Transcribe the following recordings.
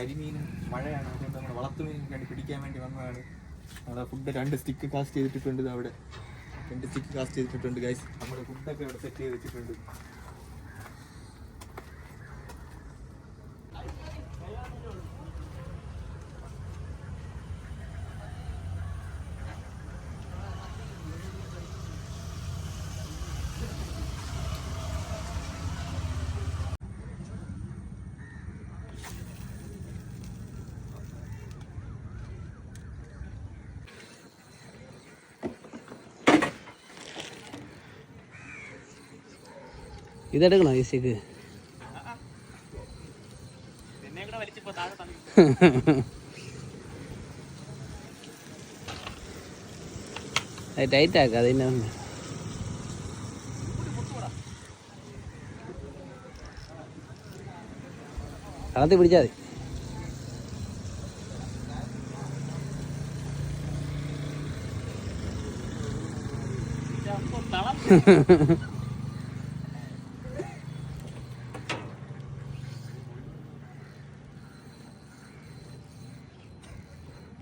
കരിമീനും മഴയാണ്. അതുകൊണ്ട് നമ്മൾ വളർത്തുമീനും വേണ്ടി പിടിക്കാൻ വേണ്ടി വന്നതാണ്. നമ്മുടെ ഫുഡ് രണ്ട് സ്റ്റിക്ക് കാസ്റ്റ് ചെയ്തിട്ടുണ്ട് അവിടെ. രണ്ട് സ്റ്റിക്ക് കാസ്റ്റ് ചെയ്തിട്ടുണ്ട് ഗൈസ് നമ്മുടെ ഫുഡൊക്കെ അവിടെ സെറ്റ് ചെയ്ത് വെച്ചിട്ടുണ്ട്. ഇതെടുക്കണോ ഈ സിക്ക് എന്നെ കൂടെ വലിച്ചിപ്പോ താഴെ തള്ളി അത് ടൈറ്റ് ആക്കുക അതിന്റെ കളത്തി പിടിച്ചാൽ മതി.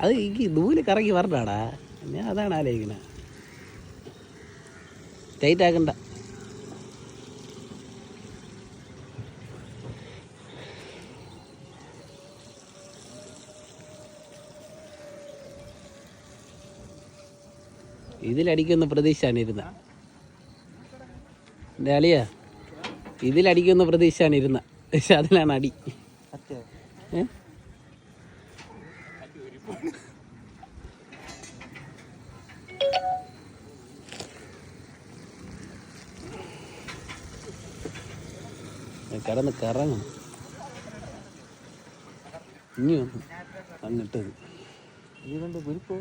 അത് എനിക്ക് നൂൽ കറങ്ങി വരണ്ടാടാ. ഞാൻ അതാണ് ആലോചിക്കുന്നത് ടൈറ്റ് ആക്കണ്ട. ഇതിലടിക്കുന്ന പ്രതീക്ഷയാണ് ഇരുന്ന എന്റെ അളിയ ഇതിലടിക്കുന്ന പ്രതീക്ഷയാണ് ഇരുന്ന പക്ഷെ അതിലാണ് അടി. ഏ? കിടന്ന് കറങ്ങും. ഇനി വന്നു ഗുരുപ്പോ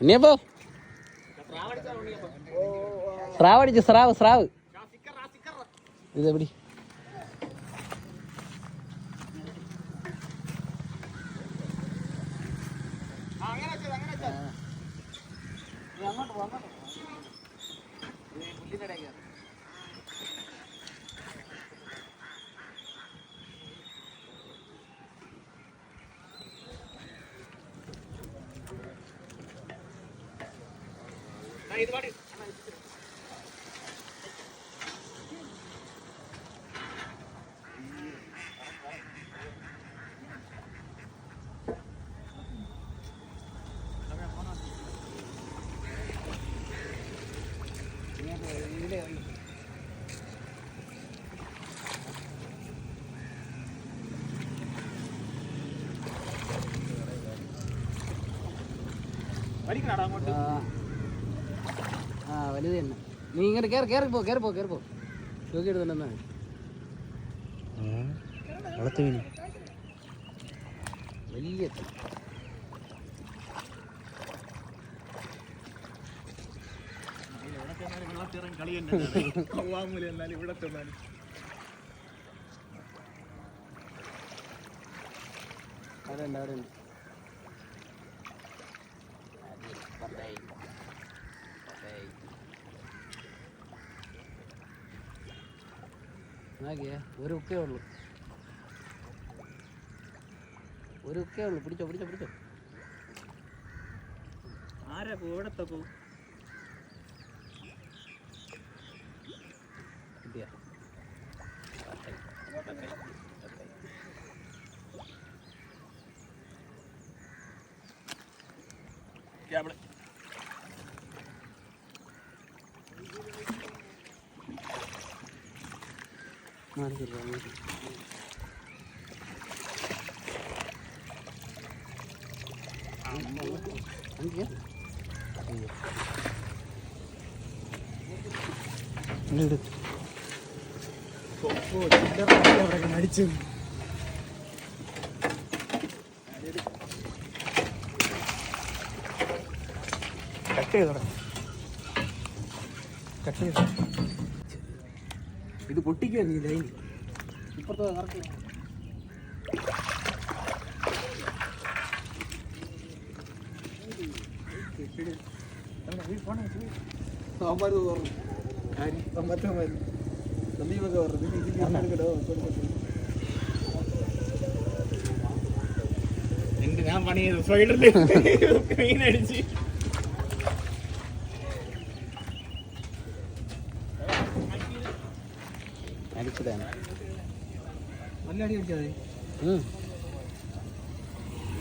ഇനിയപ്പോ സ്രാവ് അടിച്ചു സ്രാവ് സ്രാവ്. ഇതെവിടെ അങ്ങനെ അങ്ങനെ അങ്ങോട്ട് അങ്ങോട്ട് പോ. ഇത് ഈ പുല്ലിന്റെ ഇടയിൽ കയറ്. ആ, ഇത് പാടി. അണ്ണാ, ഇത് ഇച്ചിരി. വലിക്കണാടാ അങ്ങോട്ട്. ആ വലുത് തന്നെ. നീ ഇങ്ങനെ കയറി കയറി പോ കയറി പോ കയറി പോ. തൂക്കി എടുത്തുണ്ടെന്നാ വലിയ അവിടെ ഉണ്ട് അവിടെ ഉണ്ട്. നോക്കിയേ ഒരു ഉക്കേ ഉള്ളൂ. ഒരു ഉക്കേ ഉള്ളൂ. പിടിച്ചോ പിടിച്ചോ പിടിച്ചോ. ആരാ പോ എവിടത്തെ പോ? കിട്ടിയ ക്യാബിൾ. അടിച്ചു കട്ട് ചെയ്തോടാ. കട്ട് ചെയ്തോ. ഇത് പൊട്ടിക്കുവാ നീ ലൈൻ ഇപ്പുറത്തെ കറക്റ്റ് സാമ്പാർ തോറും മറ്റേ സന്ദീപൊക്കെ പറഞ്ഞു എന്റെ ഞാൻ പണി ചെയ്തു മെയിൻ അടിച്ച്. അടിച്ചതാണ്. നല്ല അടി അടിച്ചത് ഉം.